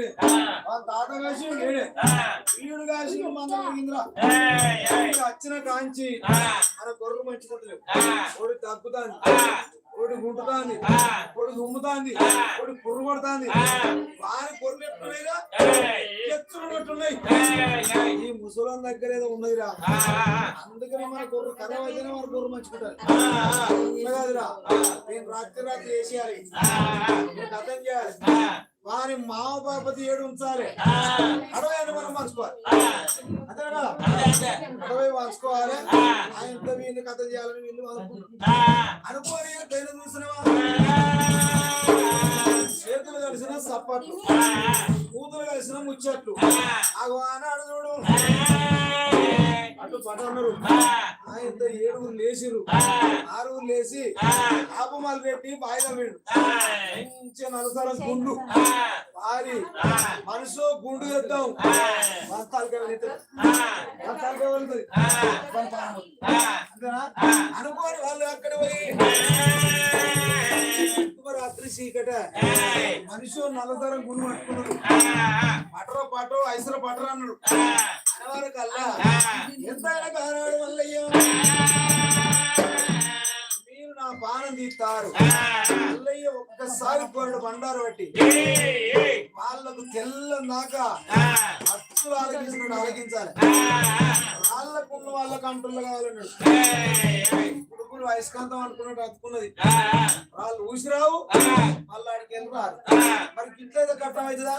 ఏడే. వాళ్ళ తాత కాసిండు ఏడే. వీడు మందరం వీడు వచ్చిన కాంచి. మన గొర్రెలు మంచుకుంటలేవు ఒకటి తగ్గుతాంది. ఒకటి గుంటుతాంది. ఒకటి దుమ్ముతాంది. ఒకటి పుర్రు కొడుతాంది వారి గొర్రెలు ఎట్టున్నాయిరా ఎత్తున్నట్టున్నాయి ఈ ముసలం దగ్గర ఏదో ఉన్నదిరా. అందుకని మన గొర్రె కర్ర అయితేనే మన గొర్రె మంచుకుంటారు కాదురా నేను రాత్రి రాత్రి వేసేయాలి కథం చేయాలి. వారి మావ బాపతి ఏడు ఉంచాలి. అడవి అని మనం మర్చిపోవాలి అంతేనా? అడవి మార్చుకోవాలి. ఆయనతో వీళ్ళు కథ చేయాలని వీళ్ళు అనుకోని దైన చూసినవా చేతులు కలిసిన సప్పట్లు. కూతురు కలిసిన ముచ్చట్లు. అగో అన్నాడు అటు పటన్నారు ఆయనతో ఏడుగురు లేచిరు ఆరుగురు లేచి ఆపమాలు పెట్టి బాయిలో వీడు. మంచి నలసరం గుండు. వారి మనసు గుండు తెద్దాం మంతాలకే వెళ్తుంది వెళ్తుంది అంతేనా? అనుకోని వాళ్ళు అక్కడ పోయి. రాత్రి చీకట. మనిషి నల్లతరం గుండు పట్టుకున్నారు పటరో పాటో ఐసర పటర అన్నాడు. అనేవారు కల్లా మల్లయ్య మీరు నా పానం తీస్తారు. మల్లయ్య ఒక్కసారి కొరడు బండారు బట్టి వాళ్ళకు తెల్లన్నాక అచ్చులు ఆలకించినట్టు ఆలకించాలి. వాళ్ళకు అంటులు కావాలన్నాడు ఉడుకులు వయస్కాంతం అనుకున్నట్టు అతుకున్నది వాళ్ళు ఊసిరావు మళ్ళీ ఆడికి వెళ్ళి రారు మరి గిట్లయితే కట్టం అవుతుందా?